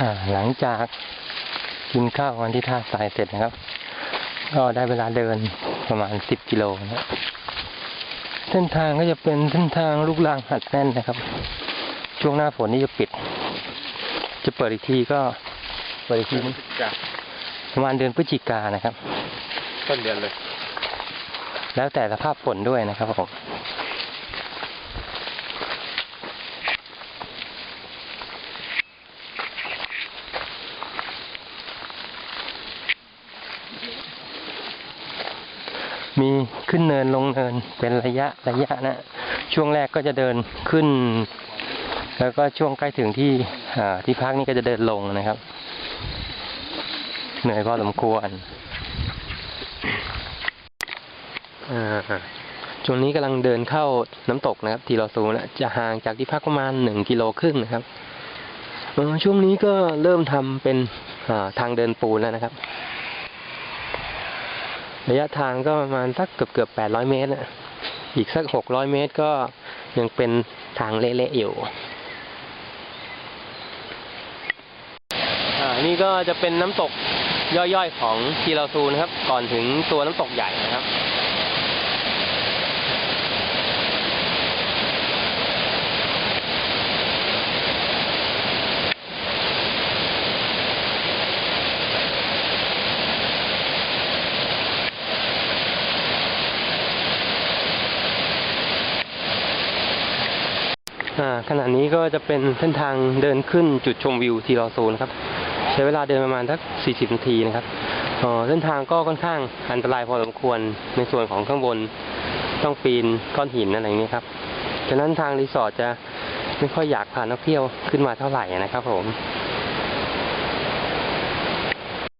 อ่าหลังจากกินข้าววันที่ท่าทรายเสร็จนะครับ ก็ได้เวลาเดินประมาณสิบกิโลนะครับเส้นทางก็จะเป็นเส้นทางลูกรังหัดแน่นนะครับ ช่วงหน้าฝนนี่จะปิด จะเปิดอีกทีก็เปิดอีกทีประมาณเดือนพฤศจิกายนนะครับ ต้นเดือนเลย แล้วแต่สภาพฝนด้วยนะครับผม มีขึ้นเนินลงเนินเป็นระยะระยะนะ ช่วงแรกก็จะเดินขึ้น แล้วก็ช่วงใกล้ถึงที่ที่พักนี่ก็จะเดินลงนะครับ เหนื่อยพอสมควรช่วงนี้กำลังเดินเข้าน้ำตกนะครับ ทีลอซูนะจะห่างจากที่พักประมาณหนึ่งกิโลครึ่งนะครับช่วงนี้ก็เริ่มทำเป็นทางเดินปูนแล้วนะครับ ระยะทางก็ประมาณสักเกือบเกือบแปดร้อยเมตรนะอีกสักหกร้อยเมตรก็ยังเป็นทางเละๆอยู่อ่านี่ก็จะเป็นน้ำตกย่อยๆของทีลาซูนะครับ ก่อนถึงตัวน้ำตกใหญ่นะครับ อ่า ขณะนี้ก็จะเป็นเส้นทางเดินขึ้นจุดชมวิวทีรอโซนครับ ใช้เวลาเดินประมาณสัก 40 นาทีนะครับเส้นทางก็ค่อนข้างอันตรายพอสมควรในส่วนของข้างบนต้องปีนก้อนหินอะไรอย่างนี้ครับฉะนั้นทางรีสอร์ทจะไม่ค่อยอยากพานักเที่ยวขึ้นมาเท่าไหร่นะครับผม